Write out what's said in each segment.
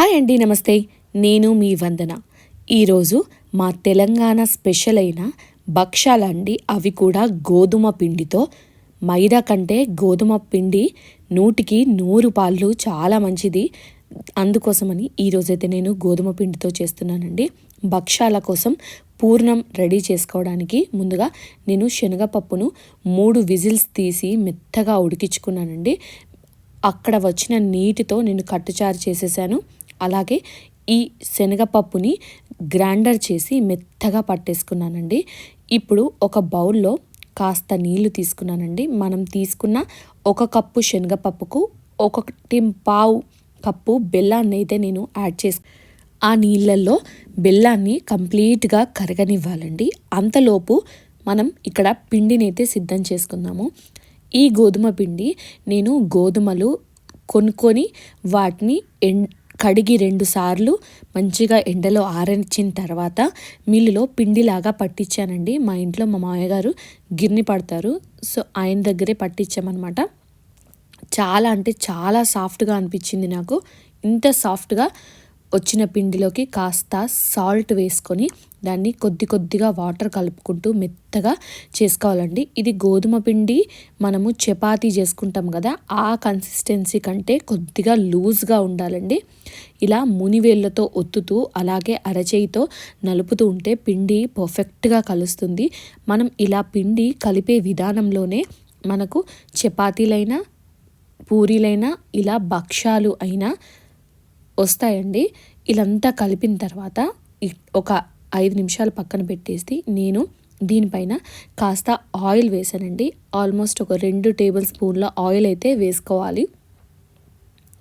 Hi అండి నమస్తే. నేను మీ వందన. ఈరోజు మా తెలంగాణ స్పెషల్ అయిన భక్షాలండి అవి కూడా గోధుమ పిండితో. మైదా కంటే గోధుమ పిండి నూటికి నూరు పాళ్ళు చాలా మంచిది. అందుకోసమని ఈరోజైతే నేను గోధుమ పిండితో చేస్తున్నానండి. భక్షాల కోసం పూర్ణం రెడీ చేసుకోవడానికి ముందుగా నేను శనగపప్పును మూడు విజిల్స్ తీసి మెత్తగా ఉడికించుకున్నానండి. అక్కడ వచ్చిన నీటితో నేను కట్టుచారు చేసేసాను. అలాగే ఈ శనగపప్పుని గ్రైండర్ చేసి మెత్తగా పట్టేసుకున్నానండి. ఇప్పుడు ఒక బౌల్లో కాస్త నీళ్ళు తీసుకున్నానండి. మనం తీసుకున్న ఒక కప్పు శనగపప్పుకు ఒకటి పావు కప్పు బెల్లాన్ని అయితే నేను యాడ్ చేసి ఆ నీళ్ళల్లో బెల్లాన్ని కంప్లీట్గా కరగనివ్వాలండి. అంతలోపు మనం ఇక్కడ పిండిని అయితే సిద్ధం చేసుకుందాము. ఈ గోధుమ పిండి నేను గోధుమలు కొనుక్కొని వాటిని ఎండ్ కడిగి రెండుసార్లు మంచిగా ఎండలో ఆరనిచ్చిన తర్వాత మిల్లులో పిండిలాగా పట్టించానండి. మా ఇంట్లో మా మామయ్య గారు గిర్ని పడతారు. సో ఆయన దగ్గరే పట్టించామన్నమాట. చాలా అంటే చాలా సాఫ్ట్గా అనిపించింది నాకు. ఇంత సాఫ్ట్గా వచ్చిన పిండిలోకి కాస్త సాల్ట్ వేసుకొని దాన్ని కొద్ది కొద్దిగా వాటర్ కలుపుకుంటూ మెత్తగా చేసుకోవాలండి. ఇది గోధుమ పిండి మనము చపాతీ చేసుకుంటాం కదా ఆ కన్సిస్టెన్సీ కంటే కొద్దిగా లూజ్గా ఉండాలండి. ఇలా మునివేళ్ళతో ఒత్తుతూ అలాగే అరచేయితో నలుపుతూ ఉంటే పిండి పర్ఫెక్ట్గా కలుస్తుంది. మనం ఇలా పిండి కలిపే విధానంలోనే మనకు చపాతీలైనా పూరీలైనా ఇలా భక్ష్యాలు అయినా వస్తాయండి. ఇదంతా కలిపిన తర్వాత ఒక ఐదు నిమిషాలు పక్కన పెట్టేసి నేను దీనిపైన కాస్త ఆయిల్ వేసానండి. ఆల్మోస్ట్ ఒక రెండు టేబుల్ స్పూన్ల ఆయిల్ అయితే వేసుకోవాలి.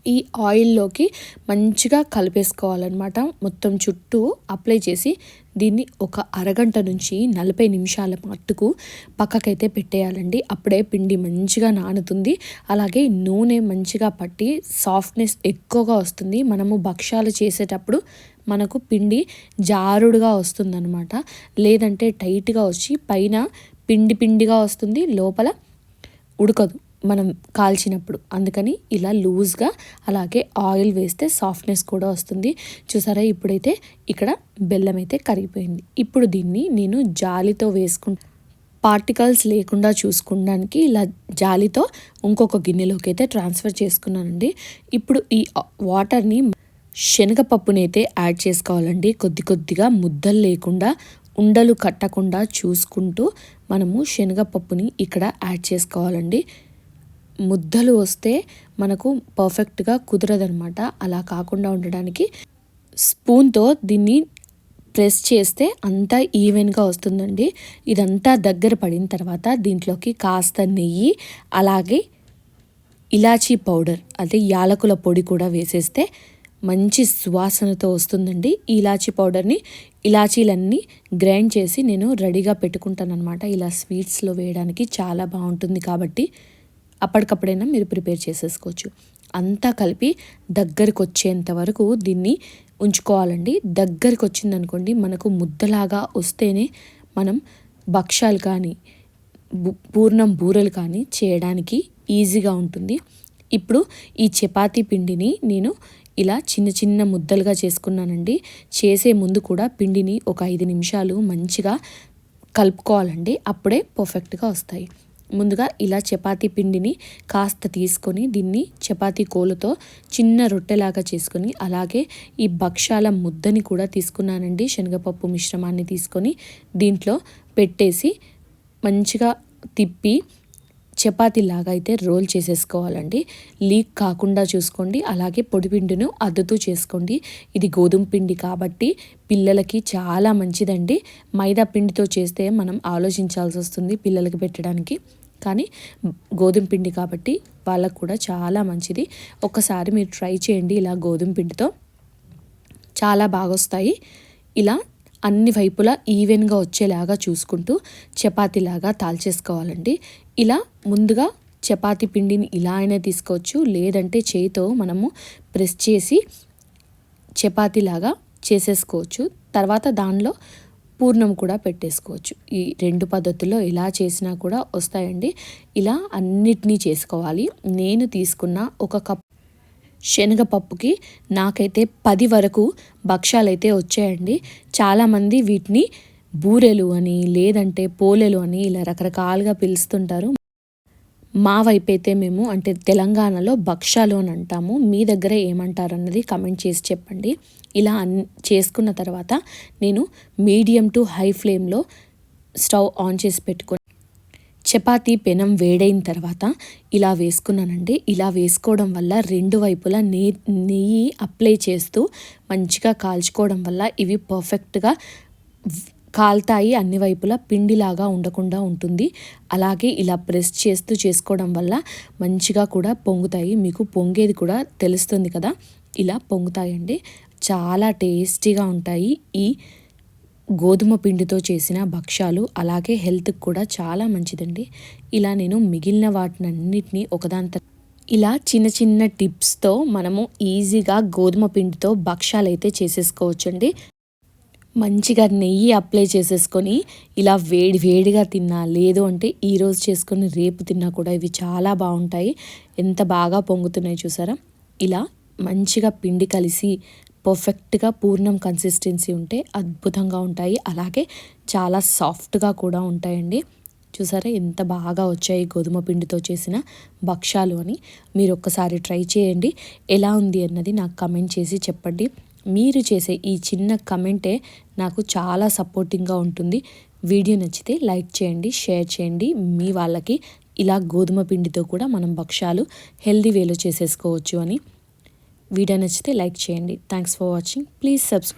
ఈ ఆయిల్లోకి మంచిగా కలిపేసుకోవాలన్నమాట. మొత్తం చుట్టూ అప్లై చేసి దీన్ని ఒక అరగంట నుంచి నలభై నిమిషాల మట్టుకు పక్కకైతే పెట్టేయాలండి. అప్పుడే పిండి మంచిగా నానుతుంది. అలాగే నూనె మంచిగా పట్టి సాఫ్ట్నెస్ ఎక్కువగా వస్తుంది. మనము భక్ష్యాలు చేసేటప్పుడు మనకు పిండి జారుడుగా వస్తుందన్నమాట. లేదంటే టైట్గా వచ్చి పైన పిండి పిండిగా వస్తుంది. లోపల ఉడకదు. మనం కాల్చినప్పుడు. అందుకని ఇలా లూజ్గా అలాగే ఆయిల్ వేస్తే సాఫ్ట్నెస్ కూడా వస్తుంది. చూసారా? ఇప్పుడైతే ఇక్కడ బెల్లం అయితే కరిగిపోయింది. ఇప్పుడు దీన్ని నేను జాలితో వేసుకుంటా పార్టికల్స్ లేకుండా చూసుకోవడానికి ఇలా జాలితో ఇంకొక గిన్నెలోకి అయితే ట్రాన్స్ఫర్ చేసుకున్నానండి. ఇప్పుడు ఈ వాటర్ని శనగపప్పునైతే యాడ్ చేసుకోవాలండి. కొద్ది కొద్దిగా ముద్దలు లేకుండా ఉండలు కట్టకుండా చూసుకుంటూ మనము శనగపప్పుని ఇక్కడ యాడ్ చేసుకోవాలండి. ముద్దలు వస్తే మనకు పర్ఫెక్ట్గా కుదరదనమాట అలా కాకుండా ఉండడానికి స్పూన్తో దీన్ని ప్రెస్ చేస్తే అంతా ఈవెన్గా వస్తుందండి. ఇదంతా దగ్గర పడిన తర్వాత దీంట్లోకి కాస్త నెయ్యి అలాగే ఇలాచీ పౌడర్ అదే యాలకుల పొడి కూడా వేసేస్తే మంచి సువాసనతో వస్తుందండి. ఈ ఇలాచీ పౌడర్ని ఇలాచీలన్నీ గ్రైండ్ చేసి నేను రెడీగా పెట్టుకుంటాను అనమాట ఇలా స్వీట్స్లో వేయడానికి చాలా బాగుంటుంది కాబట్టి అప్పటికప్పుడైనా మీరు ప్రిపేర్ చేసేసుకోవచ్చు. అంతా కలిపి దగ్గరికి వచ్చేంత వరకు దీన్ని ఉంచుకోవాలండి. దగ్గరికి వచ్చిందనుకోండి మనకు ముద్దలాగా వస్తేనే మనం భక్ష్యాలు కానీ పూర్ణం బూరెలు కానీ చేయడానికి ఈజీగా ఉంటుంది. ఇప్పుడు ఈ చపాతీ పిండిని నేను ఇలా చిన్న చిన్న ముద్దలుగా చేసుకున్నానండి. చేసే ముందు కూడా పిండిని ఒక ఐదు నిమిషాలు మంచిగా కలుపుకోవాలండి. అప్పుడే పర్ఫెక్ట్గా వస్తాయి. ముందుగా ఇలా చపాతీ పిండిని కాస్త తీసుకొని దీన్ని చపాతీ కోలుతో చిన్న రొట్టెలాగా చేసుకొని అలాగే ఈ భక్షాల ముద్దని కూడా తీసుకున్నానండి. శనగపప్పు మిశ్రమాన్ని తీసుకొని దీంట్లో పెట్టేసి మంచిగా తిప్పి చపాతీలాగా అయితే రోల్ చేసేసుకోవాలండి. లీక్ కాకుండా చూసుకోండి. అలాగే పొడిపిండిను అద్దుతూ చేసుకోండి. ఇది గోధుమ పిండి కాబట్టి పిల్లలకి చాలా మంచిదండి. మైదా పిండితో చేస్తే మనం ఆలోచించాల్సి వస్తుంది పిల్లలకి పెట్టడానికి. కానీ గోధుమ పిండి కాబట్టి వాళ్ళకు కూడా చాలా మంచిది. ఒకసారి మీరు ట్రై చేయండి ఇలా గోధుమ పిండితో. చాలా బాగా వస్తాయి ఇలా అన్ని వైపులా ఈవెన్గా వచ్చేలాగా చూసుకుంటూ చపాతీలాగా తాల్చేసుకోవాలండి. ఇలా ముందుగా చపాతి పిండిని ఇలా అయినా తీసుకోవచ్చు. లేదంటే చేయితో మనము ప్రెస్ చేసి చపాతీలాగా చేసేసుకోవచ్చు. తర్వాత దానిలో పూర్ణం కూడా పెట్టేసుకోవచ్చు. ఈ రెండు పద్ధతుల్లో ఇలా చేసినా కూడా వస్తాయండి. ఇలా అన్నిటినీ చేసుకోవాలి. నేను తీసుకున్న ఒక కప్ శనగపప్పుకి నాకైతే పది వరకు భక్ష్యాలు అయితే వచ్చాయండి. చాలామంది వీటిని బూరెలు అని లేదంటే పోలెలు అని ఇలా రకరకాలుగా పిలుస్తుంటారు. మా వైపు అయితే మేము అంటే తెలంగాణలో భక్షాలు అని అంటాము. మీ దగ్గర ఏమంటారు అన్నది కమెంట్ చేసి చెప్పండి. ఇలా అన్ చేసుకున్న తర్వాత నేను మీడియం టు హై ఫ్లేమ్లో స్టవ్ ఆన్ చేసి పెట్టుకుని చపాతీ పెనం వేడైన తర్వాత ఇలా వేసుకున్నానండి. ఇలా వేసుకోవడం వల్ల రెండు వైపులా నే నెయ్యి అప్లై చేస్తూ మంచిగా కాల్చుకోవడం వల్ల ఇవి పర్ఫెక్ట్గా కాల్తాయి అన్ని వైపులా పిండిలాగా ఉండకుండా ఉంటుంది. అలాగే ఇలా ప్రెస్ చేస్తూ చేసుకోవడం వల్ల మంచిగా కూడా పొంగుతాయి. మీకు పొంగేది కూడా తెలుస్తుంది కదా. ఇలా పొంగుతాయండి. చాలా టేస్టీగా ఉంటాయి. ఈ గోధుమ పిండితో చేసిన భక్ష్యాలు అలాగే హెల్త్కి కూడా చాలా మంచిదండి. ఇలా నేను మిగిలిన వాటినన్నిటినీ ఒకదాంత ఇలా చిన్న చిన్న టిప్స్తో మనము ఈజీగా గోధుమ పిండితో భక్ష్యాలు అయితే చేసేసుకోవచ్చండి. మంచిగా నెయ్యి అప్లై చేసేసుకొని ఇలా వేడి వేడిగా తిన్నా లేదు అంటే ఈరోజు చేసుకొని రేపు తిన్నా కూడా ఇవి చాలా బాగుంటాయి. ఎంత బాగా పొంగుతున్నాయి చూసారా? ఇలా మంచిగా పిండి కలిసి పర్ఫెక్ట్గా పూర్ణం కన్సిస్టెన్సీ ఉంటే అద్భుతంగా ఉంటాయి. అలాగే చాలా సాఫ్ట్గా కూడా ఉంటాయండి. చూసారా? ఎంత బాగా వచ్చాయి గోధుమ పిండితో చేసిన భక్ష్యాలు అని. మీరు ఒక్కసారి ట్రై చేయండి. ఎలా ఉంది అన్నది నాకు కమెంట్ చేసి చెప్పండి. మీరు చేసే ఈ చిన్న కమెంటే నాకు చాలా సపోర్టింగ్గా ఉంటుంది. వీడియో నచ్చితే లైక్ చేయండి షేర్ చేయండి. మీ వాళ్ళకి ఇలా గోధుమ పిండితో కూడా మనం భక్ష్యాలు హెల్దీ వేలో చేసేసుకోవచ్చు అని. వీడియో నచ్చితే లైక్ చేయండి. Thanks for watching. Please subscribe